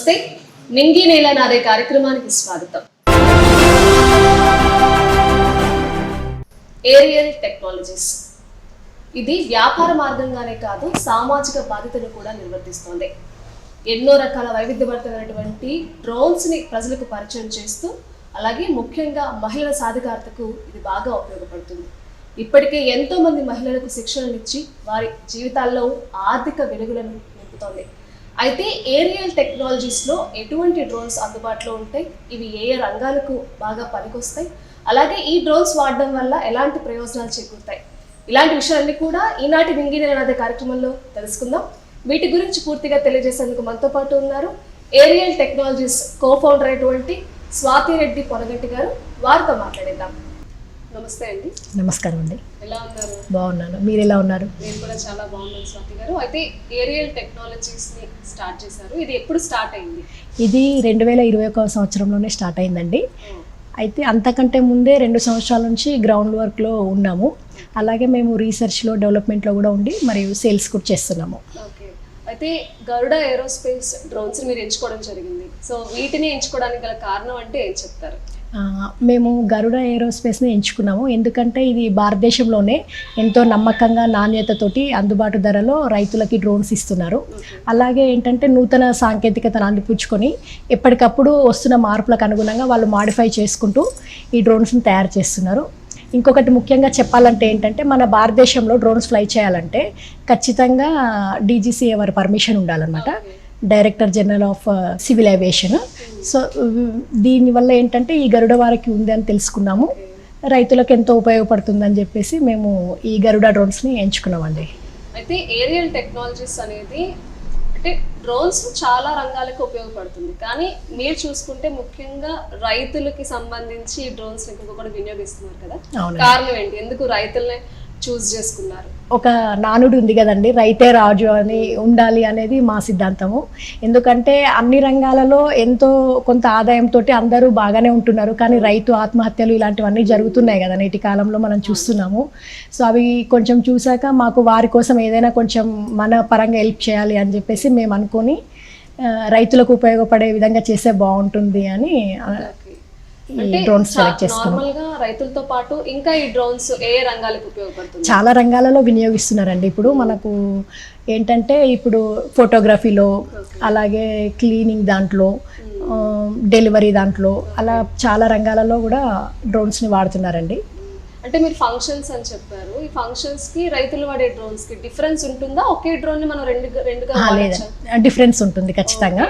నమస్తే నింగి నేల నాదే కార్యక్రమానికి స్వాగతం. Aerial Technologies. ఇది వ్యాపార మార్గంగానే కాదు సామాజిక బాధ్యతను కూడా నిర్వర్తిస్తోంది. ఎన్నో రకాల వైవిధ్యభరితమైనటువంటి డ్రోన్స్ని ప్రజలకు పరిచయం చేస్తూ అలాగే ముఖ్యంగా మహిళల సాధికారతకు ఇది బాగా ఉపయోగపడుతుంది. ఇప్పటికే ఎంతో మంది మహిళలకు శిక్షణనిచ్చి వారి జీవితాల్లో ఆర్థిక వెలుగులను నింపుతోంది. అయితే ఏరియల్ టెక్నాలజీస్లో ఎటువంటి డ్రోన్స్ అందుబాటులో ఉంటాయి? ఇవి ఏ ఏ రంగాలకు బాగా పనికొస్తాయి? అలాగే ఈ డ్రోన్స్ వాడడం వల్ల ఎలాంటి ప్రయోజనాలు చేకూరుతాయి? ఇలాంటి విషయాలన్నీ కూడా ఈనాటి వింగిన అనే కార్యక్రమంలో తెలుసుకుందాం. వీటి గురించి పూర్తిగా తెలియజేసేందుకు మనతో పాటు ఉన్నారు ఏరియల్ టెక్నాలజీస్ కో ఫౌండర్ అయినటువంటి స్వాతి రెడ్డి పొనగంటి గారు. వారితో మాట్లాడేద్దాం. నమస్తే అండి. నమస్కారం అండి ఎలా ఉన్నారు? బాగున్నాను. మీరు ఎలా ఉన్నారు? నేను కూడా చాలా బాగున్నాను స్వాతి గారు. అయితే ఏరియల్ టెక్నాలజీస్ని స్టార్ట్ చేశారు. ఇది ఎప్పుడు స్టార్ట్ అయింది? ఇది రెండు వేల ఇరవై ఒక సంవత్సరంలోనే స్టార్ట్ అయిందండి. అయితే అంతకంటే ముందే రెండు సంవత్సరాల నుంచి గ్రౌండ్ వర్క్లో ఉన్నాము. అలాగే మేము రీసెర్చ్లో డెవలప్మెంట్లో కూడా ఉండి మరియు సేల్స్ కూడా చేస్తున్నాము. ఓకే. అయితే గరుడ ఏరోస్పేస్ డ్రోన్స్ మీరు ఎంచుకోవడం జరిగింది. సో వీటిని ఎంచుకోవడానికి గల కారణం అంటే ఏం చెప్తారు? మేము గరుడ ఏరోస్పేస్ని ఎంచుకున్నాము. ఎందుకంటే ఇది భారతదేశంలోనే ఎంతో నమ్మకంగా నాణ్యతతోటి అందుబాటు ధరలో రైతులకి డ్రోన్స్ ఇస్తున్నారు. అలాగే ఏంటంటే నూతన సాంకేతికతను అందిపుచ్చుకొని ఎప్పటికప్పుడు వస్తున్న మార్పులకు అనుగుణంగా వాళ్ళు మాడిఫై చేసుకుంటూ ఈ డ్రోన్స్ని తయారు చేస్తున్నారు. ఇంకొకటి ముఖ్యంగా చెప్పాలంటే ఏంటంటే మన భారతదేశంలో డ్రోన్స్ ఫ్లై చేయాలంటే ఖచ్చితంగా డీజీసీఏ వారి పర్మిషన్ ఉండాలన్నమాట. Director general of civil aviation so దీనివల్ల ఏంటంటే ఈ గరుడ వారికి ఉంది అని తెలుసుకున్నాము. రైతులకు ఎంతో ఉపయోగపడుతుందని చెప్పేసి మేము ఈ గరుడ డ్రోన్స్ని ఎంచుకున్నామండి. అయితే ఏరియల్ టెక్నాలజీస్ అనేది అంటే డ్రోన్స్ చాలా రంగాలకు ఉపయోగపడుతుంది. కానీ మీరు చూసుకుంటే ముఖ్యంగా రైతులకి సంబంధించి ఈ డ్రోన్స్ కూడా వినియోగిస్తున్నారు కదా? కారణం ఏంటి? ఎందుకు రైతుల్ని చూస్ చేసుకున్నారు. ఒక నానుడు ఉంది కదండి రైతే రాజు అని ఉండాలి అనేది మా సిద్ధాంతము. ఎందుకంటే అన్ని రంగాలలో ఎంతో కొంత ఆదాయంతో అందరూ బాగానే ఉంటున్నారు కానీ రైతు ఆత్మహత్యలు ఇలాంటివన్నీ జరుగుతున్నాయి కదా నేటి కాలంలో మనం చూస్తున్నాము. సో అవి కొంచెం చూశాక మాకు వారి కోసం ఏదైనా కొంచెం మన పరంగా హెల్ప్ చేయాలి అని చెప్పేసి మేము అనుకొని రైతులకు ఉపయోగపడే విధంగా చేస్తే బాగుంటుంది అని డ్రోన్స్ సెలెక్ట్ చేసుకున్నాం. రైతులతో పాటు ఇంకా ఈ డ్రోన్స్ ఏ రంగాలకు ఉపయోగపడుతుంది? చాలా రంగాలలో వినియోగిస్తున్నారండి. ఇప్పుడు మనకు ఏంటంటే ఇప్పుడు ఫోటోగ్రఫీలో అలాగే క్లీనింగ్ దాంట్లో ఆ, డెలివరీ దాంట్లో అలా చాలా రంగాలలో కూడా డ్రోన్స్ని వాడుతున్నారండి. అంటే మీరు ఫంక్షన్స్ అని చెప్పారు. ఈ ఫంక్షన్స్కి రైతులు వాడే డ్రోన్స్కి డిఫరెన్స్ ఉంటుందా? ఒకే డ్రోన్ని మనం రెండు రెండుగా డిఫరెన్స్ ఉంటుంది ఖచ్చితంగా.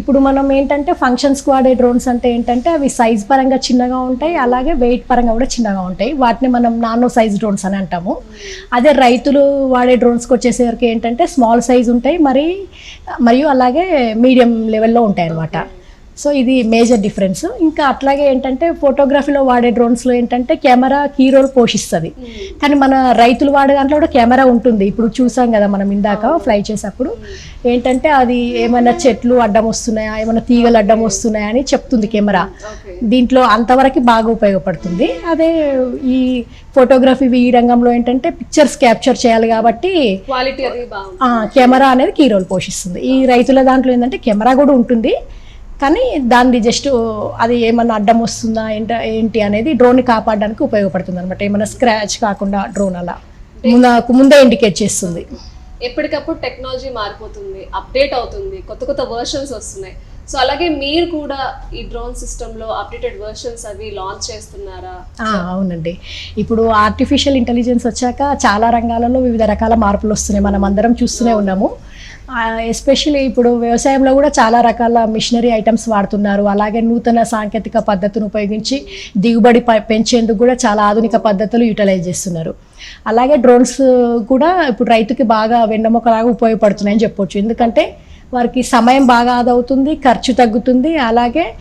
ఇప్పుడు మనం ఏంటంటే ఫంక్షన్స్కి వాడే డ్రోన్స్ అంటే ఏంటంటే అవి సైజ్ పరంగా చిన్నగా ఉంటాయి అలాగే వెయిట్ పరంగా కూడా చిన్నగా ఉంటాయి. వాటిని మనం నానో సైజ్ డ్రోన్స్ అని అంటాము. అదే రైతులు వాడే డ్రోన్స్కి వచ్చేసరికి ఏంటంటే స్మాల్ సైజ్ ఉంటాయి మరి మరియు అలాగే మీడియం లెవెల్లో ఉంటాయి అన్నమాట సో ఇది మేజర్ డిఫరెన్స్. ఇంకా అట్లాగే ఏంటంటే ఫోటోగ్రఫీలో వాడే డ్రోన్స్లో ఏంటంటే కెమెరా కీ రోల్ పోషిస్తుంది. కానీ మన రైతులు వాడే దాంట్లో కూడా కెమెరా ఉంటుంది. ఇప్పుడు చూసాం కదా మనం ఇందాక ఫ్లై చేసేప్పుడు. ఏంటంటే అది ఏమైనా చెట్లు అడ్డం వస్తున్నాయా ఏమైనా తీగలు అడ్డం వస్తున్నాయా అని చెప్తుంది కెమెరా. దీంట్లో అంతవరకు బాగా ఉపయోగపడుతుంది. అదే ఈ ఫోటోగ్రఫీ ఈ రంగంలో ఏంటంటే పిక్చర్స్ క్యాప్చర్ చేయాలి కాబట్టి కెమెరా అనేది కీ రోల్ పోషిస్తుంది. ఈ రైతుల దాంట్లో ఏంటంటే కెమెరా కూడా ఉంటుంది. కానీ దాన్ని జస్ట్ అది ఏమన్నా అడ్డం వస్తుందా ఏంట ఏంటి అనేది డ్రోన్ కాపాడడానికి ఉపయోగపడుతుంది అనమాట ఏమైనా స్క్రాచ్ కాకుండా డ్రోన్ అలా. ముందు ముందే ఇండికేట్ చేస్తుంది. ఎప్పటికప్పుడు టెక్నాలజీ మారిపోతుంది అప్డేట్ అవుతుంది కొత్త కొత్త వర్షన్స్ వస్తున్నాయి. సో అలాగే మీరు కూడా ఈ డ్రోన్ సిస్టమ్లో అప్డేటెడ్ వర్షన్స్ అవి లాంచ్ చేస్తున్నారా? అవునండి. ఇప్పుడు ఆర్టిఫిషియల్ ఇంటెలిజెన్స్ వచ్చాక చాలా రంగాలలో వివిధ రకాల మార్పులు వస్తున్నాయి. మనం అందరం చూస్తూనే ఉన్నాము. ఎస్పెషల్లీ ఇప్పుడు వ్యవసాయంలో కూడా చాలా రకాల మిషనరీ ఐటమ్స్ వాడుతున్నారు. అలాగే నూతన సాంకేతిక పద్ధతిని ఉపయోగించి దిగుబడి ప- పెంచేందుకు కూడా చాలా ఆధునిక పద్ధతులు యూటిలైజ్ చేస్తున్నారు. అలాగే డ్రోన్స్ కూడా ఇప్పుడు రైతుకి బాగా వెన్నెముకలాగా ఉపయోగపడుతున్నాయని చెప్పొచ్చు. ఎందుకంటే వారికి సమయం బాగా ఆదవుతుంది ఖర్చు తగ్గుతుంది. అలాగే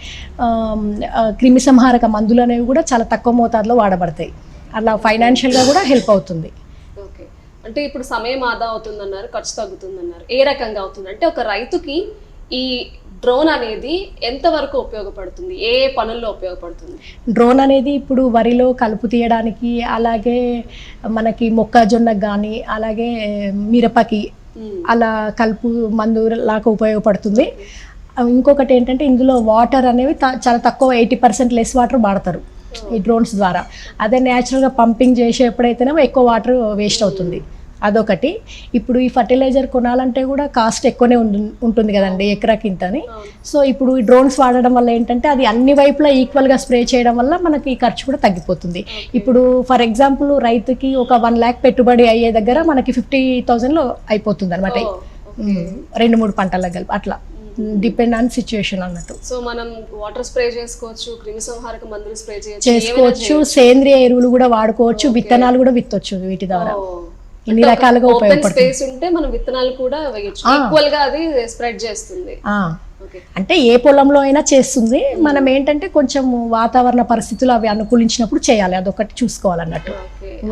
క్రిమిసంహారక మందులు అనేవి కూడా చాలా తక్కువ మోతాదులో వాడబడతాయి. అలా ఫైనాన్షియల్గా కూడా హెల్ప్ అవుతుంది. అంటే ఇప్పుడు సమయం ఆదా అవుతుందన్నారు ఖర్చు తగ్గుతుందన్నారు. ఏ రకంగా అవుతుంది? అంటే ఒక రైతుకి ఈ డ్రోన్ అనేది ఎంతవరకు ఉపయోగపడుతుంది? ఏ పనుల్లో ఉపయోగపడుతుంది? డ్రోన్ అనేది ఇప్పుడు వరిలో కలుపు తీయడానికి అలాగే మనకి మొక్కజొన్నకు కానీ అలాగే మిరపకి. అలా కలుపు మందు లాగా ఉపయోగపడుతుంది. ఇంకొకటి ఏంటంటే ఇందులో వాటర్ అనేవి చాలా తక్కువ ఎయిటీ పర్సెంట్ లెస్ వాటర్ వాడతారు. ఈ డ్రోన్స్ ద్వారా. అదే న్యాచురల్గా పంపింగ్ చేసే ఎప్పుడైతేనేమో ఎక్కువ వాటర్ వేస్ట్ అవుతుంది. అదొకటి. ఇప్పుడు ఈ ఫర్టిలైజర్ కొనాలంటే కూడా కాస్ట్ ఎక్కువనే ఉంటుంది కదండి ఎకరాకి ఇంత అని సో ఇప్పుడు ఈ డ్రోన్స్ వాడడం వల్ల ఏంటంటే అది అన్ని వైపులా ఈక్వల్గా స్ప్రే చేయడం వల్ల మనకి ఖర్చు కూడా తగ్గిపోతుంది. ఇప్పుడు ఫర్ ఎగ్జాంపుల్ రైతుకి ఒక వన్ ల్యాక్ పెట్టుబడి అయ్యే దగ్గర మనకి ఫిఫ్టీ థౌజండ్లో అయిపోతుంది అనమాట రెండు మూడు పంటల కలిపి అట్లా. డిపెండ్ ఆన్ సిచ్యువేషన్ అన్నట్టు. సో మనం వాటర్ స్ప్రే చేసుకోవచ్చు క్రిమి సంహారక మందులు స్ప్రే చేయొచ్చు చేసుకోవచ్చు. సేంద్రియ ఎరువులు కూడా వాడుకోవచ్చు విత్తనాలు కూడా విత్తొచ్చు వీటి ద్వారా. ఇన్ని రకాలుగా ఉపయోగపడుతుంది. స్పేస్ ఉంటే మనం విత్తనాలు కూడా వేయొచ్చు. ఈక్వల్గా అది స్ప్రెడ్ చేస్తుంది. అంటే ఏ పొలంలో అయినా చేస్తుంది. మనం ఏంటంటే కొంచెం వాతావరణ పరిస్థితులు అవి అనుకూలించినప్పుడు చేయాలి. అదొకటి చూసుకోవాలన్నట్టు.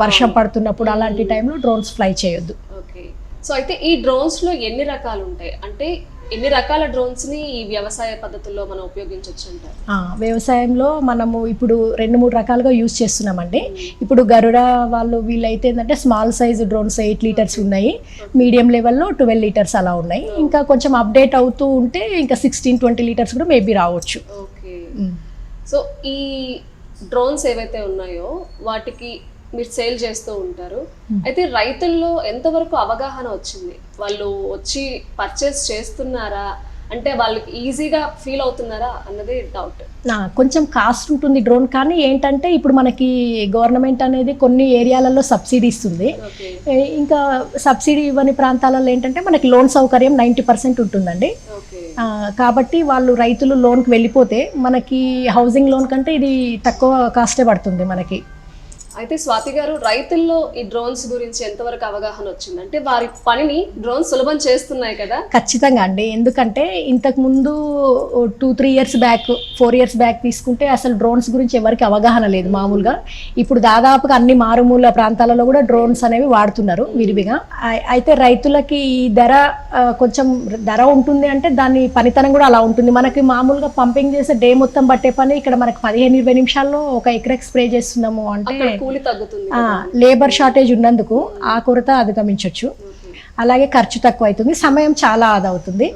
వర్షం పడుతున్నప్పుడు అలాంటి టైంలో డ్రోన్స్ ఫ్లై చేయొద్దు. ఓకే. సో అయితే ఈ డ్రోన్స్లో ఎన్ని రకాలు ఉంటాయి? అంటే ఎన్ని రకాల డ్రోన్స్ని ఈ వ్యవసాయ పద్ధతుల్లో మనం ఉపయోగించవచ్చు అంటారు? వ్యవసాయంలో మనము ఇప్పుడు రెండు మూడు రకాలుగా యూజ్ చేస్తున్నామండి. ఇప్పుడు గరుడ వాళ్ళు వీళ్ళైతే ఏంటంటే small size drones eight litres ఉన్నాయి. మీడియం లెవెల్లో ట్వెల్వ్ లీటర్స్ అలా ఉన్నాయి. ఇంకా కొంచెం అప్డేట్ అవుతూ ఉంటే ఇంకా సిక్స్టీన్ ట్వంటీ లీటర్స్ కూడా మేబీ రావచ్చు. ఓకే. సో ఈ డ్రోన్స్ ఏవైతే ఉన్నాయో వాటికి మీరు సేల్ చేస్తూ ఉంటారు. అయితే రైతుల్లో ఎంతవరకు అవగాహన వచ్చింది? వాళ్ళు వచ్చి పర్చేస్ చేస్తున్నారా? అంటే వాళ్ళకి ఈజీగా ఫీల్ అవుతున్నారా అన్నది డౌట్ కొంచెం కాస్ట్ ఉంటుంది డ్రోన్ కానీ ఏంటంటే ఇప్పుడు మనకి గవర్నమెంట్ అనేది కొన్ని ఏరియాలలో సబ్సిడీ ఇస్తుంది. ఇంకా సబ్సిడీ ఇవ్వని ప్రాంతాలలో ఏంటంటే మనకి లోన్ సౌకర్యం నైంటీ పర్సెంట్ ఉంటుందండి. కాబట్టి వాళ్ళు రైతులు లోన్కి వెళ్ళిపోతే మనకి హౌసింగ్ లోన్ కంటే ఇది తక్కువ కాస్టే పడుతుంది మనకి. అయితే స్వాతి గారు రైతుల్లో ఈ డ్రోన్స్ గురించి ఎంతవరకు అవగాహన వచ్చింది? అంటే వారి పనిని డ్రోన్స్ సులభం చేస్తున్నాయి కదా? ఖచ్చితంగా అండి. ఎందుకంటే ఇంతకు ముందు two three years back four years back తీసుకుంటే అసలు డ్రోన్స్ గురించి ఎవరికి అవగాహన లేదు మామూలుగా. ఇప్పుడు దాదాపుగా అన్ని మారుమూల ప్రాంతాలలో కూడా డ్రోన్స్ అనేవి వాడుతున్నారు విరివిగా. అయి- అయితే రైతులకి ఈ ధర కొంచెం ధర ఉంటుంది అంటే దాని పనితనం కూడా అలా ఉంటుంది. మనకి మామూలుగా పంపింగ్ చేసే డే మొత్తం పట్టే పని ఇక్కడ మనకి పదిహేను ఇరవై నిమిషాల్లో ఒక ఎకరెక్ స్ప్రే చేస్తున్నాము అంటే కూలి తగ్గుతుంది లేబర్ షార్టేజ్ ఉన్నందుకు ఆ కొరత అధిగమించవచ్చు అలాగే ఖర్చు తక్కువ అవుతుంది సమయం చాలా ఆదా అవుతుంది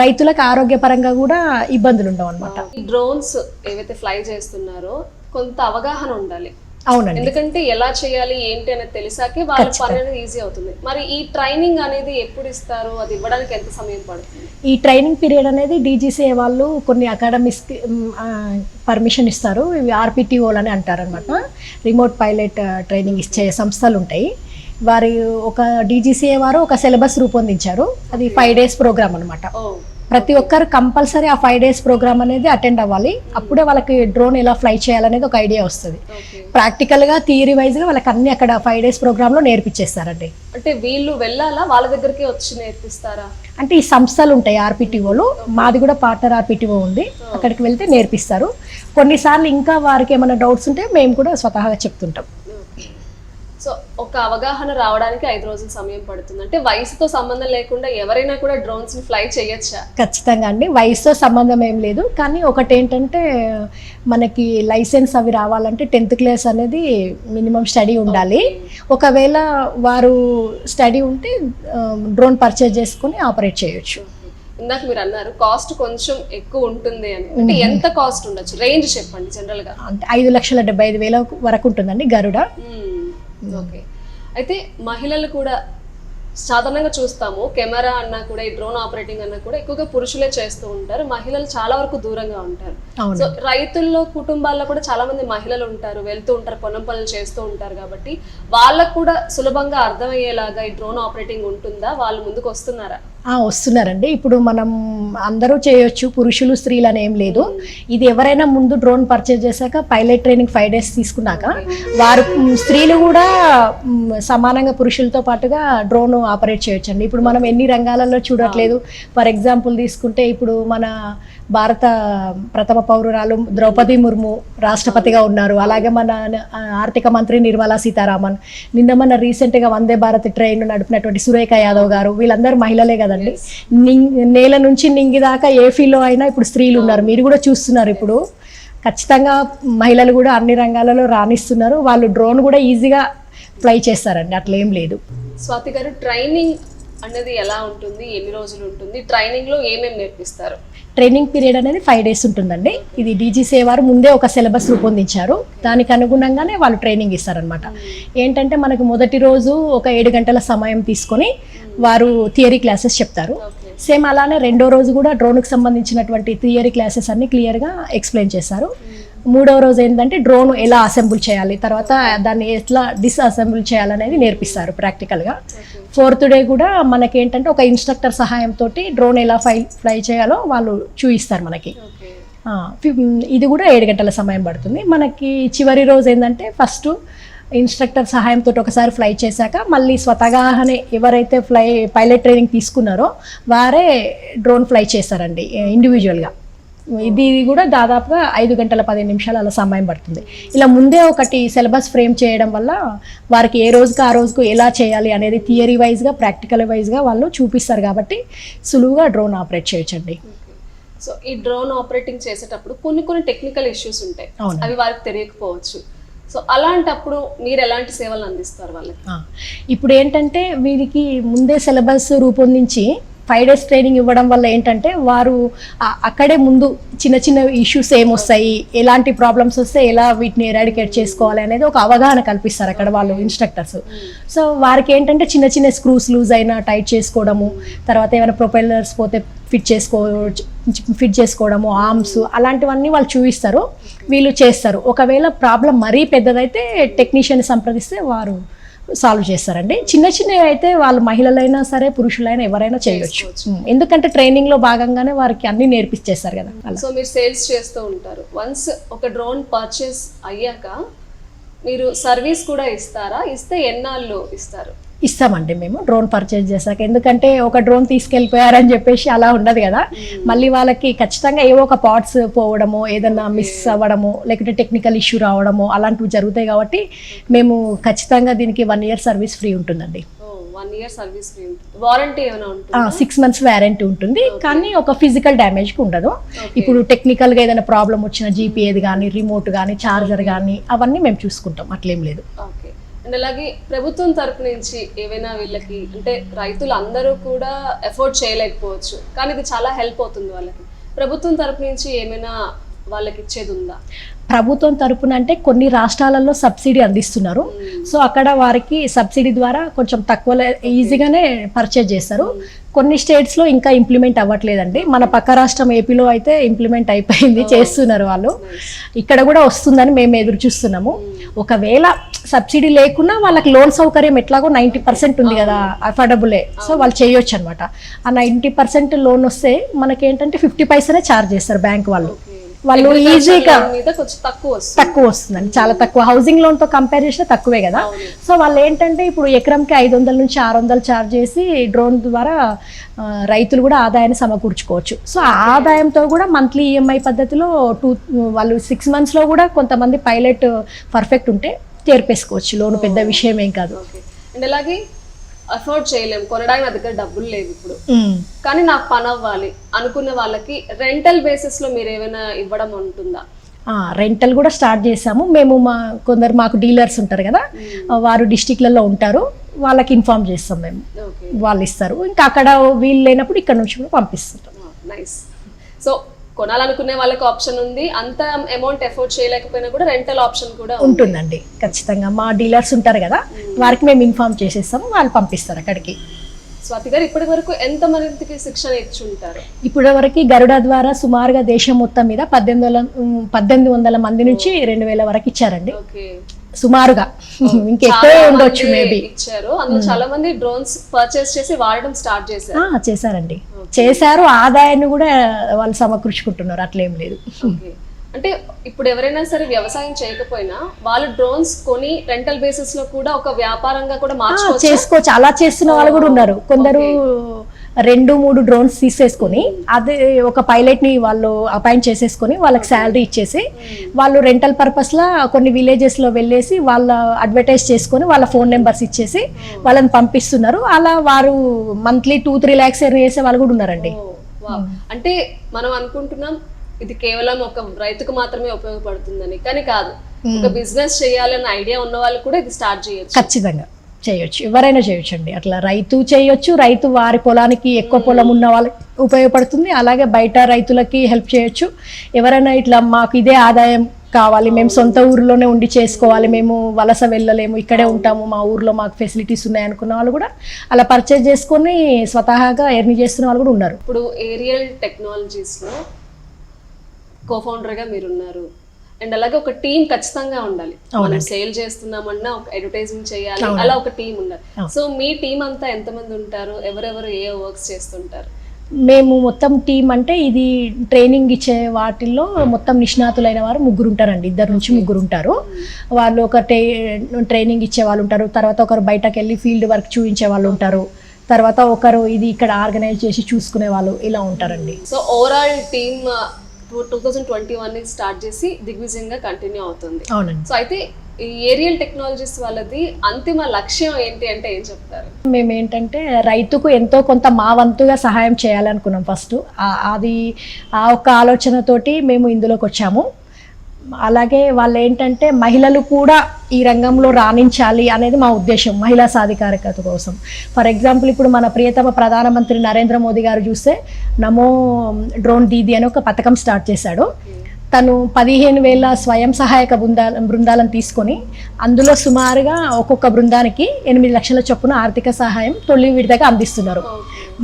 రైతులకు ఆరోగ్యపరంగా కూడా ఇబ్బందులు ఉండవు అనమాట డ్రోన్స్ ఏవైతే ఫ్లై చేస్తున్నారో కొంత అవగాహన ఉండాలి. అవునండి. ఎందుకంటే ఎలా చేయాలి ఏంటి అనేది తెలిసాకే వాళ్ళ పని అనేది ఈజీ అవుతుంది. మరి ఈ ట్రైనింగ్ అనేది ఎప్పుడు ఇస్తారు? అది ఇవ్వడానికి ఎంత సమయం పడుతుంది? ఈ ట్రైనింగ్ పీరియడ్ అనేది డీజీసీఏ వాళ్ళు కొన్ని అకాడమిక్స్కి పర్మిషన్ ఇస్తారు. ఇవి ఆర్పిటిఓలు అని అంటారనమాట రిమోట్ పైలట్ ట్రైనింగ్ ఇచ్చే సంస్థలు ఉంటాయి. వారి ఒక డీజీసీఏ వారు ఒక సిలబస్ రూపొందించారు. అది ఫైవ్ డేస్ ప్రోగ్రామ్ అనమాట ప్రతి ఒక్కరు కంపల్సరీ ఆ ఫైవ్ డేస్ ప్రోగ్రామ్ అనేది అటెండ్ అవ్వాలి. అప్పుడే వాళ్ళకి డ్రోన్ ఎలా ఫ్లై చేయాలనేది ఒక ఐడియా వస్తుంది. ప్రాక్టికల్గా థియరీ వైజ్గా వాళ్ళకి అన్ని అక్కడ ఫైవ్ డేస్ ప్రోగ్రాంలో నేర్పించేస్తారండి అంటే వీళ్ళు వెళ్ళాలా? వాళ్ళ దగ్గరికి వచ్చి నేర్పిస్తారా? అంటే ఈ సంస్థలు ఉంటాయి ఆర్పిటిఓలు మాది కూడా పార్ట్నర్ ఆర్పిటిఓ ఉంది. అక్కడికి వెళ్తే నేర్పిస్తారు. కొన్నిసార్లు ఇంకా వారికి ఏమైనా డౌట్స్ ఉంటే మేము కూడా స్వతహాగా చెప్తుంటాం. సో ఒక అవగాహన రావడానికి ఐదు రోజుల సమయం పడుతుంది. అంటే వయసుతో సంబంధం లేకుండా ఎవరైనా కూడా డ్రోన్స్ని ఫ్లై చేయొచ్చా? ఖచ్చితంగా అండి. వయసుతో సంబంధం ఏం లేదు. కానీ ఒకటి ఏంటంటే మనకి లైసెన్స్ అవి రావాలంటే టెన్త్ క్లాస్ అనేది మినిమం స్టడీ ఉండాలి. ఒకవేళ వారు స్టడీ ఉంటే డ్రోన్ పర్చేజ్ చేసుకొని ఆపరేట్ చేయొచ్చు. ఇందాక మీరు అన్నారు కాస్ట్ కొంచెం ఎక్కువ ఉంటుంది అని. అంటే ఎంత కాస్ట్ ఉండొచ్చు? రేంజ్ చెప్పండి జనరల్గా. అంటే ఐదు లక్షల డెబ్బై ఐదు వేల వరకు ఉంటుందండి గరుడ. ఓకే అయితే మహిళలు కూడా సాధారణంగా చూస్తాము కెమెరా అన్నా కూడా ఈ డ్రోన్ ఆపరేటింగ్ అన్నా కూడా ఎక్కువగా పురుషులే చేస్తూ ఉంటారు. మహిళలు చాలా వరకు దూరంగా ఉంటారు. సో రైతుల్లో కుటుంబాల్లో కూడా చాలా మంది మహిళలు ఉంటారు వెళ్తూ ఉంటారు పొలం పనులు చేస్తూ ఉంటారు కాబట్టి వాళ్ళకు కూడా సులభంగా అర్థమయ్యేలాగా ఈ డ్రోన్ ఆపరేటింగ్ ఉంటుందా? వాళ్ళు ముందుకు వస్తున్నారా? వస్తున్నారండి. ఇప్పుడు మనం అందరూ చేయొచ్చు పురుషులు స్త్రీలు అని ఏం లేదు. ఇది ఎవరైనా ముందు డ్రోన్ పర్చేజ్ చేశాక పైలట్ ట్రైనింగ్ ఫైవ్ డేస్ తీసుకున్నాక వారు స్త్రీలు కూడా సమానంగా పురుషులతో పాటుగా డ్రోన్ ఆపరేట్ చేయొచ్చండి. ఇప్పుడు మనం ఎన్ని రంగాలలో చూడట్లేదు. ఫర్ ఎగ్జాంపుల్ తీసుకుంటే ఇప్పుడు మన భారత ప్రథమ పౌరురాలు ద్రౌపది ముర్ము రాష్ట్రపతిగా ఉన్నారు. అలాగే మన ఆర్థిక మంత్రి నిర్మలా సీతారామన్. నిన్న మన రీసెంట్గా వందే భారత్ ట్రైన్ నడిపినటువంటి సురేఖ యాదవ్ గారు వీళ్ళందరూ మహిళలే కదండి. నేల నుంచి నింగి దాకా ఏ ఫీల్డ్లో అయినా ఇప్పుడు స్త్రీలు ఉన్నారు. మీరు కూడా చూస్తున్నారు ఇప్పుడు. ఖచ్చితంగా మహిళలు కూడా అన్ని రంగాలలో రాణిస్తున్నారు. వాళ్ళు డ్రోన్ కూడా ఈజీగా ఫ్లై చేస్తారండి. అట్లా ఏం లేదు. స్వాతి గారు ట్రైనింగ్ అనేది ఎలా ఉంటుంది? ఎన్ని రోజులు ఉంటుంది? ట్రైనింగ్లో ఏమేమి నేర్పిస్తారు? ట్రైనింగ్ పీరియడ్ అనేది ఫైవ్ డేస్ ఉంటుందండి. ఇది డీజీసీ వారు ముందే ఒక సిలబస్ రూపొందించారు. దానికి అనుగుణంగానే వాళ్ళు ట్రైనింగ్ ఇస్తారనమాట ఏంటంటే మనకు మొదటి రోజు ఒక ఏడు గంటల సమయం తీసుకొని వారు థియరీ క్లాసెస్ చెప్తారు. సేమ్ అలానే రెండో రోజు కూడా డ్రోన్కి సంబంధించినటువంటి థియరీ క్లాసెస్ అన్ని క్లియర్గా ఎక్స్ప్లెయిన్ చేశారు మూడవ రోజు ఏంటంటే డ్రోన్ ఎలా అసెంబుల్ చేయాలి తర్వాత దాన్ని ఎట్లా డిస్అసెంబుల్ చేయాలనేది నేర్పిస్తారు ప్రాక్టికల్గా. ఫోర్త్ డే కూడా మనకి ఏంటంటే ఒక ఇన్స్ట్రక్టర్ సహాయంతో డ్రోన్ ఎలా ఫ్లై ఫ్లై చేయాలో వాళ్ళు చూపిస్తారు మనకి. ఇది కూడా ఏడు గంటల సమయం పడుతుంది. మనకి చివరి రోజు ఏంటంటే ఫస్ట్ ఇన్స్ట్రక్టర్ సహాయంతో ఒకసారి ఫ్లై చేశాక మళ్ళీ స్వతగాహనే ఎవరైతే ఫ్లై పైలట్ ట్రైనింగ్ తీసుకున్నారో వారే డ్రోన్ ఫ్లై చేస్తారండి ఇండివిజువల్గా ఇది కూడా దాదాపుగా ఐదు గంటల పదిహేను నిమిషాలు అలా సమయం పడుతుంది. ఇలా ముందే ఒకటి సిలబస్ ఫ్రేమ్ చేయడం వల్ల వారికి ఏ రోజుకి ఆ రోజుకు ఎలా చేయాలి అనేది థియరీ వైజ్గా ప్రాక్టికల్ వైజ్గా వాళ్ళు చూపిస్తారు కాబట్టి సులువుగా డ్రోన్ ఆపరేట్ చేయొచ్చండి. సో ఈ డ్రోన్ ఆపరేటింగ్ చేసేటప్పుడు కొన్ని కొన్ని టెక్నికల్ ఇష్యూస్ ఉంటాయి. అవి వారికి తెలియకపోవచ్చు. సో అలాంటప్పుడు మీరు ఎలాంటి సేవలు అందిస్తారు వాళ్ళకి? ఇప్పుడు ఏంటంటే వీరికి ముందే సిలబస్ రూపొందించి ఫైవ్ డేస్ ట్రైనింగ్ ఇవ్వడం వల్ల ఏంటంటే వారు అక్కడే ముందు చిన్న చిన్న ఇష్యూస్ ఏమొస్తాయి ఎలాంటి ప్రాబ్లమ్స్ వస్తే ఎలా వీటిని ఎరాడికేట్ చేసుకోవాలి అనేది ఒక అవగాహన కల్పిస్తారు అక్కడ వాళ్ళు ఇన్స్ట్రక్టర్స్ సో వారికి ఏంటంటే చిన్న చిన్న స్క్రూస్ లూజ్ అయినా టైట్ చేసుకోవడము తర్వాత ఏమైనా ప్రొపెల్లర్స్ పోతే ఫిట్ చేసుకో ఫిట్ చేసుకోవడము ఆర్మ్స్ అలాంటివన్నీ వాళ్ళు చూపిస్తారు వీళ్ళు చేస్తారు. ఒకవేళ ప్రాబ్లం మరీ పెద్దదైతే టెక్నీషియన్ సంప్రదిస్తే వారు సాల్వ్ చేస్తారండి. చిన్న చిన్నవి అయితే వాళ్ళు మహిళలైనా సరే పురుషులైనా ఎవరైనా చేయొచ్చు. ఎందుకంటే ట్రైనింగ్లో భాగంగానే వారికి అన్ని నేర్పించేస్తారు కదా. సో మీరు సేల్స్ చేస్తూ ఉంటారు. వన్స్ ఒక డ్రోన్ పర్చేస్ అయ్యాక మీరు సర్వీస్ కూడా ఇస్తారా? ఇస్తే ఎన్నాళ్ళు ఇస్తారు? ఇస్తామండి మేము. డ్రోన్ పర్చేజ్ చేశాక. ఎందుకంటే ఒక డ్రోన్ తీసుకెళ్ళిపోయారని చెప్పేసి అలా ఉండదు కదా. మళ్ళీ వాళ్ళకి ఖచ్చితంగా ఏవో ఒక పార్ట్స్ పోవడము ఏదన్నా మిస్ అవ్వడము లేకుంటే టెక్నికల్ ఇష్యూ రావడము అలాంటివి జరుగుతాయి కాబట్టి మేము ఖచ్చితంగా దీనికి వన్ ఇయర్ సర్వీస్ ఫ్రీ ఉంటుందండి. వన్ ఇయర్ సర్వీస్ వారంటీ ఏమైనా సిక్స్ మంత్స్ వ్యారంటీ ఉంటుంది. కానీ ఒక ఫిజికల్ డ్యామేజ్కి ఉండదు. ఇప్పుడు టెక్నికల్గా ఏదైనా ప్రాబ్లం వచ్చిన జీపీఏది కానీ రిమోట్ కానీ చార్జర్ కానీ అవన్నీ మేము చూసుకుంటాం. అట్లేం లేదు. ఓకే. అండ్ అలాగే ప్రభుత్వం తరపు నుంచి ఏవైనా వీళ్ళకి అంటే రైతులు అందరూ కూడా ఎఫోర్డ్ చేయలేకపోవచ్చు. కానీ ఇది చాలా హెల్ప్ అవుతుంది వాళ్ళకి. ప్రభుత్వం తరపు నుంచి ఏమైనా వాళ్ళకి ఇచ్చేది ఉందా? ప్రభుత్వం తరపున అంటే కొన్ని రాష్ట్రాలలో సబ్సిడీ అందిస్తున్నారు. సో అక్కడ వారికి సబ్సిడీ ద్వారా కొంచెం తక్కువ ఈజీగానే పర్చేజ్ చేస్తారు. కొన్ని స్టేట్స్లో ఇంకా ఇంప్లిమెంట్ అవ్వట్లేదండి. మన పక్క రాష్ట్రం ఏపీలో అయితే ఇంప్లిమెంట్ అయిపోయింది చేస్తున్నారు వాళ్ళు. ఇక్కడ కూడా వస్తుందని మేము ఎదురు చూస్తున్నాము. ఒకవేళ సబ్సిడీ లేకున్నా వాళ్ళకి లోన్ సౌకర్యం ఎట్లాగో నైంటీ పర్సెంట్ ఉంది కదా అఫోర్డబులే. సో వాళ్ళు చేయొచ్చు అనమాట ఆ నైంటీ పర్సెంట్ లోన్ వస్తే మనకేంటంటే ఫిఫ్టీ పైసనే ఛార్జ్ చేస్తారు బ్యాంక్ వాళ్ళు. వాళ్ళు ఈజీగా తక్కువ వస్తుంది. తక్కువ వస్తుందండి. చాలా తక్కువ. హౌసింగ్ లోన్తో కంపేర్ చేస్తే తక్కువే కదా. సో వాళ్ళు ఏంటంటే ఇప్పుడు ఎకరంకి ఐదు వందల నుంచి ఆరు వందలు ఛార్జ్ చేసి డ్రోన్ ద్వారా రైతులు కూడా ఆదాయాన్ని సమకూర్చుకోవచ్చు. సో ఆ ఆదాయంతో కూడా మంత్లీ ఈఎంఐ పద్ధతిలో టూ వాళ్ళు సిక్స్ మంత్స్లో కూడా కొంతమంది పైలట్ పర్ఫెక్ట్ ఉంటే చేర్పేసుకోవచ్చు. లోన్ పెద్ద విషయం ఏం కాదు. అండ్ అలాగే అఫోర్డ్ చేయలేము. కొనడానికి నా దగ్గర డబ్బులు లేవు ఇప్పుడు. కానీ నాకు పని అవ్వాలి అనుకున్న వాళ్ళకి రెంటల్ బేసిస్లో మీరు ఏమైనా ఇవ్వడం ఉంటుందా? రెంటల్ కూడా స్టార్ట్ చేసాము మేము మా కొందరు మాకు డీలర్స్ ఉంటారు కదా? వారు డిస్టిక్లలో ఉంటారు. వాళ్ళకి ఇన్ఫార్మ్ చేస్తాం మేము. వాళ్ళు ఇస్తారు. ఇంకా అక్కడ వీళ్ళు లేనప్పుడు ఇక్కడ నుంచి కూడా పంపిస్తుంటాం. నైస్ సో కొనాలనుకునే వాళ్ళకి ఆప్షన్ ఉంది. అంత అమౌంట్ ఎఫోర్డ్ చేయలేకపోయినా కూడా రెంటల్ ఆప్షన్ కూడా ఉంటుందండి. ఖచ్చితంగా. మా డీలర్స్ ఉంటారు కదా? వారికి మేము ఇన్ఫార్మ్ చేసేస్తాము వాళ్ళు పంపిస్తారు అక్కడికి. స్వాతి గారు ఇప్పటి వరకు ఎంత మందికి శిక్షణ ఇచ్చి ఉంటారు ఇప్పటి వరకు గరుడ ద్వారా సుమారుగా దేశం మొత్తం మీద పద్దెనిమిది వందల పద్దెనిమిది వందల మంది నుంచి రెండు వేల వరకు ఇచ్చారండి. సుమారుగా. ఇంకెక్కువే చాలా ఉండొచ్చు మేబీ ఇచ్చారు. చాలా మంది డ్రోన్స్ పర్చేస్ చేసి వాడడం స్టార్ట్ చేశారు. చేశారండి. చేశారు ఆదాయాన్ని కూడా వాళ్ళు సమకూర్చుకుంటున్నారు అట్లేం లేదు. అంటే ఇప్పుడు ఎవరైనా సరే వ్యవసాయం చేయకపోయినా వాళ్ళు డ్రోన్స్ కొని రెంటల్ బేసిస్లో కూడా ఒక వ్యాపారంగా కూడా మార్చుకోవచ్చు? చేసుకోవచ్చు అలా చేస్తున్న వాళ్ళు కూడా ఉన్నారు. కొందరు రెండు మూడు డ్రోన్స్ తీసేసుకొని అదే ఒక పైలట్ని వాళ్ళు అపాయింట్ చేసేసుకొని వాళ్ళకి శాలరీ ఇచ్చేసి వాళ్ళు రెంటల్ పర్పస్ లా కొన్ని విలేజెస్లో వెళ్ళేసి వాళ్ళ అడ్వర్టైజ్ చేసుకొని వాళ్ళ ఫోన్ నెంబర్స్ ఇచ్చేసి వాళ్ళని పంపిస్తున్నారు. అలా వారు monthly two three lakhs earn చేసే వాళ్ళు కూడా ఉన్నారండి. అంటే మనం అనుకుంటున్నాం ఇది కేవలం ఒక రైతుకు మాత్రమే ఉపయోగపడుతుందని. కానీ కాదు ఒక బిజినెస్ చేయాలన్న ఐడియా ఉన్న వాళ్ళు కూడా ఇది స్టార్ట్ చేయొచ్చు. ఖచ్చితంగా చేయొచ్చు. ఎవరైనా చేయొచ్చు అండి అట్లా రైతు చేయొచ్చు రైతు వారి పొలానికి ఎక్కువ పొలం ఉన్న వాళ్ళకి ఉపయోగపడుతుంది. అలాగే బయట రైతులకి హెల్ప్ చేయొచ్చు. ఎవరైనా ఇట్లా మాకు ఇదే ఆదాయం కావాలి మేము సొంత ఊరిలోనే ఉండి చేసుకోవాలి మేము. వలస వెళ్ళలేము ఇక్కడే ఉంటాము మా ఊర్లో మాకు ఫెసిలిటీస్ ఉన్నాయి అనుకున్న వాళ్ళు కూడా అలా పర్చేజ్ చేసుకొని స్వతహాగా ఎర్ని చేస్తున్న వాళ్ళు కూడా ఉన్నారు. ఇప్పుడు ఏరియల్ టెక్నాలజీస్ లో కోఫౌండర్గా మీరున్నారు. అండ్ అలాగే ఒక టీం ఖచ్చితంగా ఉండాలి. మనం సేల్ చేస్తున్నామన్నా ఒక అడ్వర్టైజింగ్ చేయాలి. అలా ఒక టీం ఉండాలి. సో మీ టీం అంతా ఎంతమంది ఉంటారు? ఎవరెవరు ఏ వర్క్స్ చేస్తుంటారు? మేము మొత్తం టీం అంటే ఇది ట్రైనింగ్ ఇచ్చే వాటిల్లో మొత్తం నిష్ణాతులైన వారు ముగ్గురు ఉంటారండి. ఇద్దరు నుంచి ముగ్గురు ఉంటారు. వాళ్ళు ఒక ట్రై ట్రైనింగ్ ఇచ్చే వాళ్ళు ఉంటారు. తర్వాత ఒకరు బయటకు వెళ్ళి ఫీల్డ్ వర్క్ చూపించే వాళ్ళు ఉంటారు. తర్వాత ఒకరు ఇది ఇక్కడ ఆర్గనైజ్ చేసి చూసుకునే వాళ్ళు ఇలా ఉంటారండి. So overall team two thousand twenty one start చేసి దిగ్విజయంగా కంటిన్యూ అవుతుంది. అవునండి. సో అయితే ఈ ఏరియల్ టెక్నాలజీస్ వాళ్ళది అంతిమ లక్ష్యం ఏంటి అంటే ఏం చెప్తారు? మేము ఏంటంటే రైతుకు ఎంతో కొంత మా వంతుగా సహాయం చేయాలనుకున్నాం ఫస్ట్. అది ఆ ఒక్క ఆలోచనతోటి మేము ఇందులోకి వచ్చాము. అలాగే వాళ్ళు ఏంటంటే మహిళలు కూడా ఈ రంగంలో రాణించాలి అనేది మా ఉద్దేశం మహిళా సాధికారికత కోసం. ఫర్ ఎగ్జాంపుల్ ఇప్పుడు మన ప్రియతమ ప్రధానమంత్రి నరేంద్ర మోదీ గారు చూస్తే నమో డ్రోన్ దీది అని ఒక పథకం స్టార్ట్ చేశాడు. తను పదిహేను వేల స్వయం సహాయక బృందాల బృందాలను తీసుకొని అందులో సుమారుగా ఒక్కొక్క బృందానికి ఎనిమిది లక్షల చొప్పున ఆర్థిక సహాయం తొలి విడతగా అందిస్తున్నారు.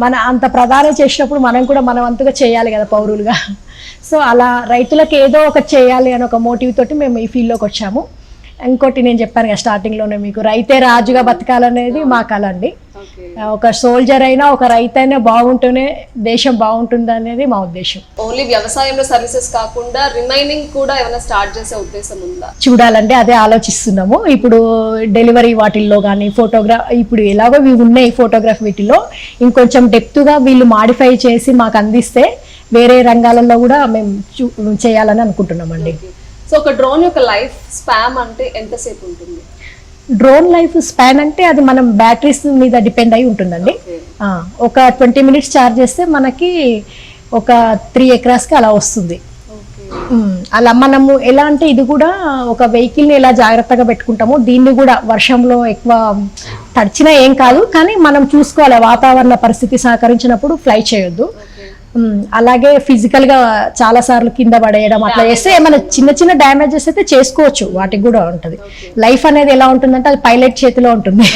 మన అంత ప్రధానం చేసినప్పుడు మనం కూడా మన వంతుగా చేయాలి కదా పౌరులుగా. సో అలా రైతులకు ఏదో ఒకటి చేయాలి అని ఒక మోటివ్ తోటి మేము ఈ ఫీల్డ్లోకి వచ్చాము. ఇంకోటి నేను చెప్పాను కదా స్టార్టింగ్లోనే మీకు. రైతే రాజుగా బతకాలనేది మా కళ అండి. ఒక సోల్జర్ అయినా ఒక రైతు అయినా బాగుంటేనే దేశం బాగుంటుంది అనేది మా ఉద్దేశం. ఓన్లీ వ్యవసాయంలో సర్వీసెస్ కాకుండా రిమైనింగ్ కూడా ఏమైనా స్టార్ట్ చేసే ఉద్దేశం ఉందా? చూడాలంటే అదే ఆలోచిస్తున్నాము. ఇప్పుడు డెలివరీ వాటిల్లో కానీ ఫోటోగ్రా ఇప్పుడు ఎలాగో ఇవి ఉన్నాయి ఫోటోగ్రఫీ వీటిలో ఇంకొంచెం డెప్త్గా వీళ్ళు మాడిఫై చేసి మాకు అందిస్తే వేరే రంగాలలో కూడా మేము చేయాలని అనుకుంటున్నామండి. సో ఒక డ్రోన్ యొక్క లైఫ్ స్పామ్ అంటే ఎంతసేపు ఉంటుంది? డ్రోన్ లైఫ్ స్పాన్ అంటే అది మనం బ్యాటరీస్ మీద డిపెండ్ అయి ఉంటుందండి. ఒక ట్వంటీ మినిట్స్ ఛార్జ్ చేస్తే మనకి ఒక త్రీ ఎకరాస్కి అలా వస్తుంది. అలా మనము ఎలా అంటే ఇది కూడా ఒక వెహికల్ని ఎలా జాగ్రత్తగా పెట్టుకుంటామో దీన్ని కూడా వర్షంలో ఎక్కువ తడిచినా ఏం కాదు కానీ మనం చూసుకోవాలి. వాతావరణ పరిస్థితి సహకరించినప్పుడు ఫ్లై చేయొద్దు. అలాగే ఫిజికల్గా చాలా సార్లు కింద పడేయడం అట్లా చేస్తే ఏమైనా చిన్న చిన్న డ్యామేజెస్ అయితే చేసుకోవచ్చు. వాటికి కూడా ఉంటది. లైఫ్ అనేది ఎలా ఉంటుందంటే అది పైలట్ చేతిలో ఉంటుంది.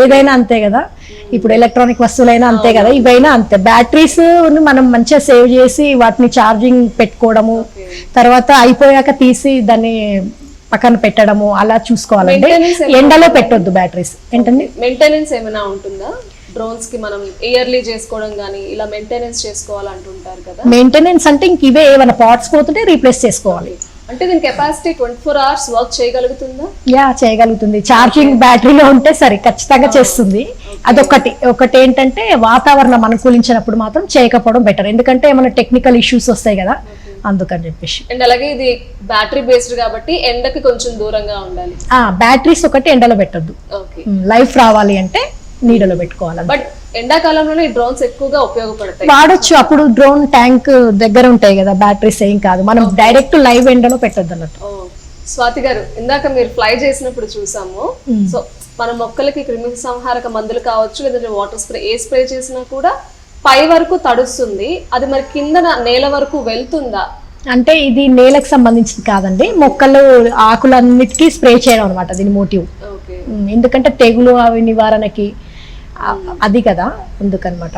ఏదైనా అంతే కదా. ఇప్పుడు ఎలక్ట్రానిక్ వస్తువులైనా అంతే కదా. ఇవైనా అంతే. బ్యాటరీస్ మనం మంచిగా సేవ్ చేసి వాటిని ఛార్జింగ్ పెట్టుకోవడము తర్వాత అయిపోయాక తీసి దాన్ని పక్కన పెట్టడము అలా చూసుకోవాలండి Maintenance ఎండలో పెట్టొద్దు బ్యాటరీస్ ఏంటండి? మెయింటెనెన్స్ ఏమైనా ఉంటుందా? డ్రోన్స్కి మనం ఇయర్లీ చేసుకోవడం కానీ ఇలా మెయింటెనెన్స్ చేసుకోవాలంటుంటారు కదా. మెయింటెనెన్స్ అంటే ఇంక ఇవే ఏమైనా పార్ట్స్ పోతుంటే రీప్లేస్ చేసుకోవాలి. అంటే దీని capacity twenty four hours work చేయగలుగుతుందా? Yeah చేయగలుగుతుంది. ఛార్జింగ్ బ్యాటరీలో ఉంటే సరే ఖచ్చితంగా చేస్తుంది. అదొకటి ఒకటి ఏంటంటే వాతావరణం అనుకూలించినప్పుడు మాత్రం చేయకపోవడం బెటర్ ఎందుకంటే ఏమైనా టెక్నికల్ ఇష్యూస్ వస్తాయి కదా అందుకని చెప్పేసి. అండ్ అలాగే ఇది బ్యాటరీ బేస్డ్ కాబట్టి ఎండకి కొంచెం దూరంగా ఉండాలి. బ్యాటరీస్ ఒకటి ఎండలో పెట్టొద్దు. ఓకే లైఫ్ రావాలి అంటే నీడలో పెట్టుకోవాలి బట్ ఎండాకాలంలోనే డ్రోన్స్ ఎక్కువగా ఉపయోగపడతాయి. వాడొచ్చు. అప్పుడు డ్రోన్ ట్యాంక్ దగ్గర ఉంటాయి కదా బ్యాటరీస్ ఏం కాదు. మనం డైరెక్ట్ లైవ్ ఎండలో పెట్టొద్దు అన్నట్టు ఓ, స్వాతి గారు ఇందాక మీరు ఫ్లై చేసినప్పుడు చూసాము. సో మన మొక్కలకి క్రిమి సంహారక మందులు కావచ్చు లేదంటే వాటర్ స్ప్రే ఏ స్ప్రే చేసినా కూడా పై వరకు తడుస్తుంది. అది మరి కింద నేల వరకు వెళ్తుందా? అంటే ఇది నేలకు సంబంధించింది కాదండి. మొక్కలు ఆకులన్నిటికీ స్ప్రే చేయడం అనమాట దీని మోటివ్ ఓకే ఉమ్, ఎందుకంటే తెగులు అవి నివారణకి అది కదా అందుకనమాట.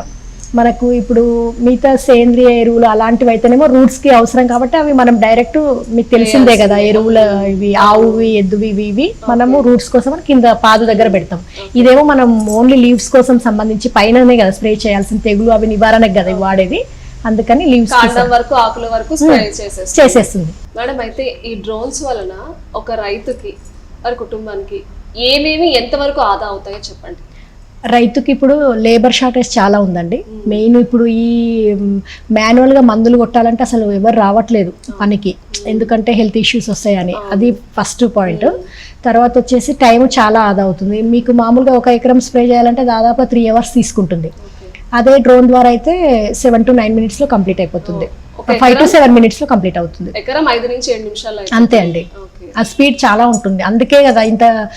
మనకు ఇప్పుడు మిగతా సేంద్రియ ఎరువులు అలాంటివి అయితేనేమో రూట్స్కి అవసరం కాబట్టి అవి మనం డైరెక్ట్ మీకు తెలిసిందే కదా ఎరువుల ఇవి ఆవువి ఎద్దువి ఇవి ఇవి మనము రూట్స్ కోసం కింద పాదు దగ్గర పెడతాం. ఇదేమో మనం ఓన్లీ లీవ్స్ కోసం సంబంధించి పైననే కదా స్ప్రే చేయాల్సిన తెగులు అవి నివారణకి కదా వాడేది. అందుకని లీవ్స్ వరకు ఆకుల వరకు చేసేస్తుంది. మేడం అయితే ఈ డ్రోన్స్ వలన ఒక రైతుకి వారి కుటుంబానికి ఏమేమి ఎంతవరకు ఆదా అవుతాయో చెప్పండి. రైతుకి ఇప్పుడు లేబర్ షార్టేజ్ చాలా ఉందండి. మెయిన్ ఇప్పుడు ఈ మాన్యువల్గా మందులు కొట్టాలంటే అసలు ఎవరు రావట్లేదు పనికి. ఎందుకంటే హెల్త్ ఇష్యూస్ వస్తాయని. అది ఫస్ట్ పాయింట్. తర్వాత వచ్చేసి టైం చాలా ఆదా అవుతుంది. మీకు మామూలుగా ఒక ఎకరం స్ప్రే చేయాలంటే దాదాపు త్రీ అవర్స్ తీసుకుంటుంది. అదే డ్రోన్ ద్వారా అయితే సెవెన్ టు నైన్ మినిట్స్లో కంప్లీట్ అయిపోతుంది. ఫైవ్ టు సెవెన్ మినిట్స్లో కంప్లీట్ అవుతుంది. ఎకరం ఐదు నుంచి ఏడు నిమిషాలు అయిపోతుంది. అంతే అండి. ఆ స్పీడ్ చాలా ఉంటుంది. అందుకే కదా ఇంత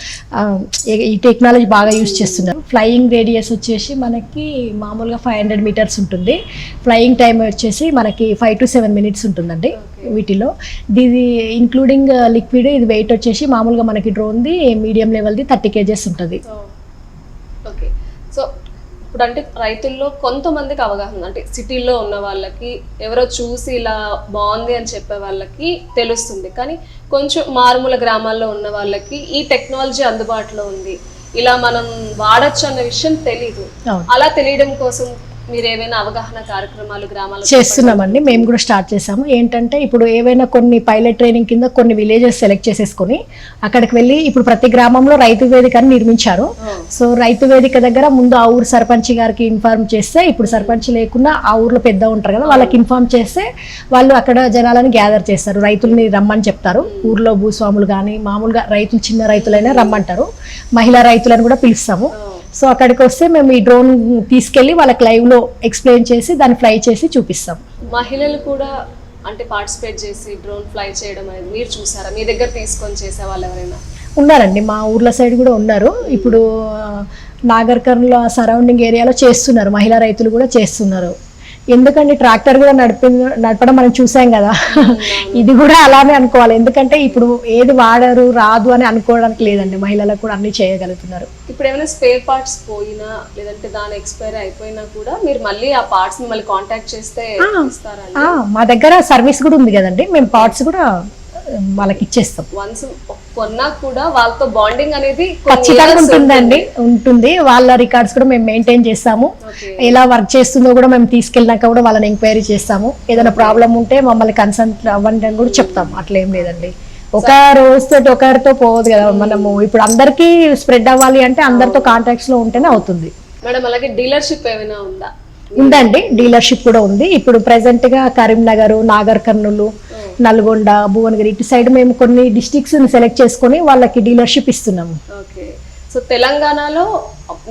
ఈ- టెక్నాలజీ బాగా యూజ్ చేస్తున్నారు. ఫ్లయింగ్ రేడియస్ వచ్చేసి మనకి మామూలుగా ఫైవ్ హండ్రెడ్ మీటర్స్ ఉంటుంది. ఫ్లయింగ్ టైం వచ్చేసి మనకి ఫైవ్ టు సెవెన్ మినిట్స్ ఉంటుందండి. వీటిలో. ఇది ఇంక్లూడింగ్ లిక్విడ్ ఇది వెయిట్ వచ్చేసి మామూలుగా మనకి డ్రోన్ది మీడియం లెవెల్ది థర్టీ కేజెస్ ఉంటుంది. ఇప్పుడు అంటే రైతుల్లో కొంతమందికి అవగాహన ఉంది. అంటే సిటీలో ఉన్న వాళ్ళకి ఎవరో చూసి ఇలా బాగుంది అని చెప్పే వాళ్ళకి తెలుస్తుంది. కానీ కొంచెం మారుమూల గ్రామాల్లో ఉన్న వాళ్ళకి ఈ టెక్నాలజీ అందుబాటులో ఉంది. ఇలా మనం వాడచ్చు అన్న విషయం తెలీదు. అలా తెలియడం కోసం మీరు అవగాహన కార్యక్రమాలు చేస్తున్నామండి. మేము కూడా స్టార్ట్ చేసాము ఏంటంటే ఇప్పుడు ఏవైనా కొన్ని పైలట్ ట్రైనింగ్ కింద కొన్ని విలేజెస్ సెలెక్ట్ చేసేసుకొని అక్కడికి వెళ్ళి ఇప్పుడు ప్రతి గ్రామంలో రైతు వేదిక అని నిర్మించారు. సో రైతు వేదిక దగ్గర ముందు ఆ ఊరు సర్పంచ్ గారికి ఇన్ఫార్మ్ చేస్తే ఇప్పుడు సర్పంచ్ లేకుండా ఆ ఊర్లో పెద్ద ఉంటారు కదా వాళ్ళకి ఇన్ఫార్మ్ చేస్తే వాళ్ళు అక్కడ జనాలని గ్యాదర్ చేస్తారు. రైతుల్ని రమ్మని చెప్తారు. ఊర్లో భూస్వాములు కానీ మామూలుగా రైతులు చిన్న రైతులైనా రమ్మంటారు. మహిళా రైతులను కూడా పిలుస్తాము. సో అక్కడికి వస్తే మేము ఈ డ్రోన్ తీసుకెళ్ళి వాళ్ళకి లైవ్లో ఎక్స్ప్లెయిన్ చేసి దాన్ని ఫ్లై చేసి చూపిస్తాం. మహిళలు కూడా అంటే పార్టిసిపేట్ చేసి డ్రోన్ ఫ్లై చేయడం అనేది మీరు చూసారా? మీ దగ్గర తీసుకొని చేసే వాళ్ళు ఎవరైనా? ఉన్నారండి. మా ఊర్ల సైడ్ కూడా ఉన్నారు. ఇప్పుడు ఆ, నాగర్ కర్నూలు సరౌండింగ్ ఏరియాలో చేస్తున్నారు. మహిళా రైతులు కూడా చేస్తున్నారు. ఎందుకంటే ట్రాక్టర్ కూడా నడిపి నడపడం మనం చూసాం కదా? ఇది కూడా అలానే అనుకోవాలి. ఎందుకంటే ఇప్పుడు ఏది వాడరు రాదు అని అనుకోవడానికి లేదండి. మహిళలకు కూడా అన్ని చేయగలుగుతున్నారు. ఇప్పుడు ఏమైనా స్పేర్ పార్ట్స్ పోయినా లేదంటే దాని ఎక్స్పైరీ అయిపోయినా కూడా మీరు మళ్ళీ ఆ పార్ట్స్ని మళ్ళీ కాంటాక్ట్ చేస్తే మా దగ్గర సర్వీస్ కూడా ఉంది కదండి. మేము పార్ట్స్ కూడా వాళ్ళకి ఇచ్చేస్తాం వన్స్ కొన్నా కూడా వాళ్ళతో బాండింగ్ అనేది ఖచ్చితంగా ఉంటుందండి. ఉంటుంది. వాళ్ళ రికార్డ్స్ కూడా మేము మెయింటైన్ చేస్తాము. ఎలా వర్క్ చేస్తుందో కూడా మేము తీసుకెళ్ళినాక కూడా వాళ్ళని ఎంక్వైరీ చేస్తాము. ఏదైనా ప్రాబ్లం ఉంటే మమ్మల్ని కన్సల్ట్ అవ్వండి అని కూడా చెప్తాం. అట్లా ఏం లేదండి. ఒక రోజుతో ఒకరితో పోవద్దు కదా మనము. ఇప్పుడు అందరికీ స్ప్రెడ్ అవ్వాలి అంటే అందరితో కాంటాక్ట్స్లో ఉంటేనే అవుతుంది. మేడం అలాగే డీలర్షిప్ ఏమైనా ఉందా? ఉందండి. డీలర్షిప్ కూడా ఉంది. ఇప్పుడు ప్రెసెంట్గా కరీంనగర్ నాగర్ కర్నూలు నల్గొండ భువనగిరి ఇటు సైడ్ మేము కొన్ని డిస్టిక్స్ సెలెక్ట్ చేసుకొని వాళ్ళకి డీలర్షిప్ ఇస్తున్నాము. ఓకే. సో తెలంగాణలో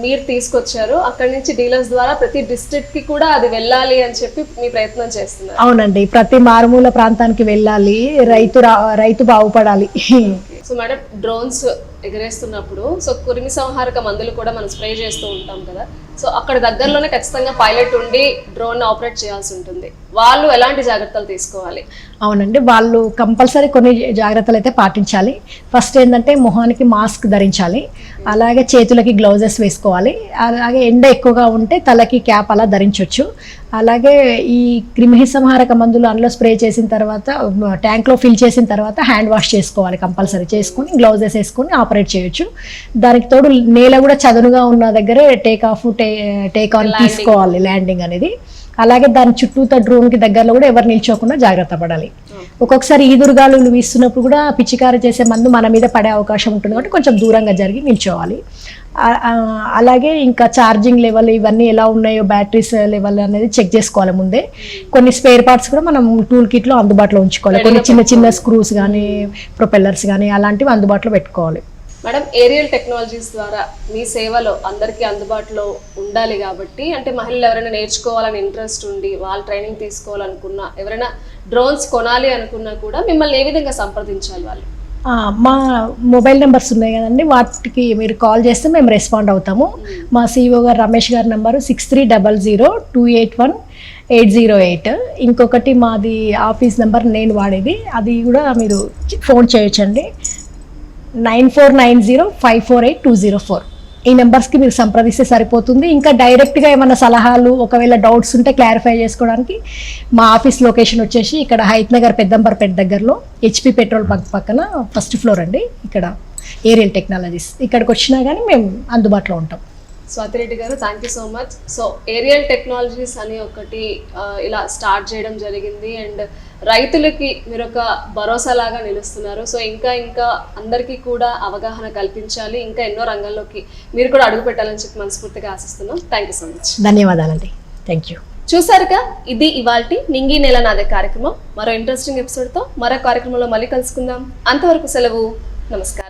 మీరు తీసుకొచ్చారు. అక్కడి నుంచి డీలర్స్ ద్వారా ప్రతి డిస్ట్రిక్ట్కి కూడా అది వెళ్ళాలి అని చెప్పి మీ ప్రయత్నం చేస్తున్నారు. అవునండి. ప్రతి మారుమూల ప్రాంతానికి వెళ్ళాలి. రైతు రైతు బాగుపడాలి. సో మేడం డ్రోన్స్ ఎగరేస్తున్నప్పుడు సో కురిమి సంహారక మందులు కూడా మనం స్ప్రే చేస్తూ ఉంటాం కదా. సో అక్కడ దగ్గరలోనే ఖచ్చితంగా పైలట్ ఉండి డ్రోన్ ఆపరేట్ చేయాల్సి ఉంటుంది. వాళ్ళు ఎలాంటి జాగ్రత్తలు తీసుకోవాలి? అవునండి వాళ్ళు కంపల్సరీ కొన్ని జాగ్రత్తలు అయితే పాటించాలి. ఫస్ట్ ఏంటంటే మొహానికి మాస్క్ ధరించాలి. అలాగే చేతులకి గ్లౌజెస్ వేసుకోవాలి. అలాగే ఎండ ఎక్కువగా ఉంటే తలకి క్యాప్ అలా ధరించవచ్చు అలాగే ఈ క్రిమి సంహారక మందులు అందులో స్ప్రే చేసిన తర్వాత ట్యాంక్లో ఫిల్ చేసిన తర్వాత హ్యాండ్ వాష్ చేసుకోవాలి కంపల్సరీ. చేసుకొని గ్లౌజెస్ వేసుకొని ఆపరేట్ చేయొచ్చు. దానికి తోడు నేల కూడా చదునుగా ఉన్న దగ్గరే take off take take on తీసుకోవాలి ల్యాండింగ్ అనేది. అలాగే దాని చుట్టూతా డ్రోన్కి దగ్గరలో కూడా ఎవరు నిల్చోకుండా జాగ్రత్త పడాలి. ఒక్కొక్కసారి ఈదురుగాలు వీస్తున్నప్పుడు కూడా పిచికారి చేసే మందు మన మీద పడే అవకాశం ఉంటుంది కాబట్టి కొంచెం దూరంగా జరిగి నిల్చోవాలి. అలాగే ఇంకా ఛార్జింగ్ లెవెల్ ఇవన్నీ ఎలా ఉన్నాయో బ్యాటరీస్ లెవెల్ అనేది చెక్ చేసుకోవాలి ముందే. కొన్ని స్పేర్ పార్ట్స్ కూడా మనం టూల్ కిట్లో అందుబాటులో ఉంచుకోవాలి. కొన్ని చిన్న చిన్న స్క్రూస్ కానీ ప్రొపెల్లర్స్ కానీ అలాంటివి అందుబాటులో పెట్టుకోవాలి. మేడం ఏరియల్ టెక్నాలజీస్ ద్వారా మీ సేవలో అందరికీ అందుబాటులో ఉండాలి కాబట్టి అంటే మహిళలు ఎవరైనా నేర్చుకోవాలని ఇంట్రెస్ట్ ఉండి వాళ్ళు ట్రైనింగ్ తీసుకోవాలనుకున్నా ఎవరైనా డ్రోన్స్ కొనాలి అనుకున్నా కూడా మిమ్మల్ని ఏ విధంగా సంప్రదించాలి వాళ్ళు? మా మొబైల్ నెంబర్స్ ఉన్నాయి కదండి వాటికి మీరు కాల్ చేస్తే మేము రెస్పాండ్ అవుతాము. మా సిఇఓ గారు రమేష్ గారి number six three double zero two eight one eight zero eight ఇంకొకటి మాది ఆఫీస్ నెంబర్ నేను వాడేది అది కూడా మీరు ఫోన్ చేయొచ్చండి. Nine four nine zero five four eight two zero four. ఈ నెంబర్స్కి మీరు సంప్రదిస్తే సరిపోతుంది. ఇంకా డైరెక్ట్గా ఏమైనా సలహాలు ఒకవేళ డౌట్స్ ఉంటే క్లారిఫై చేసుకోవడానికి మా ఆఫీస్ లొకేషన్ వచ్చేసి ఇక్కడ హైత్ నగర్ పెద్దంబర్పేట దగ్గరలో హెచ్పి పెట్రోల్ బంక్ పక్కన ఫస్ట్ ఫ్లోర్ అండి. ఇక్కడ ఏరియల్ టెక్నాలజీస్. ఇక్కడికి వచ్చినా కానీ మేము అందుబాటులో ఉంటాం. స్వాతిరెడ్డి గారు thank you so much so aerial technologies అని ఒకటి ఇలా స్టార్ట్ చేయడం జరిగింది. అండ్ రైతులకి మీరు ఒక భరోసా లాగా నిలుస్తున్నారు. సో ఇంకా ఇంకా అందరికీ కూడా అవగాహన కల్పించాలి. ఇంకా ఎన్నో రంగాల్లోకి మీరు కూడా అడుగు పెట్టాలని చెప్పి మనస్ఫూర్తిగా ఆశిస్తున్నాం. థ్యాంక్ యూ సో మచ్ ధన్యవాదాలండి. థ్యాంక్ యూ చూసారుగా ఇది ఇవాల్టి నింగి నెల నాదే కార్యక్రమం. మరో ఇంట్రెస్టింగ్ ఎపిసోడ్తో మరో కార్యక్రమంలో మళ్ళీ కలుసుకుందాం. అంతవరకు సెలవు. నమస్కారం.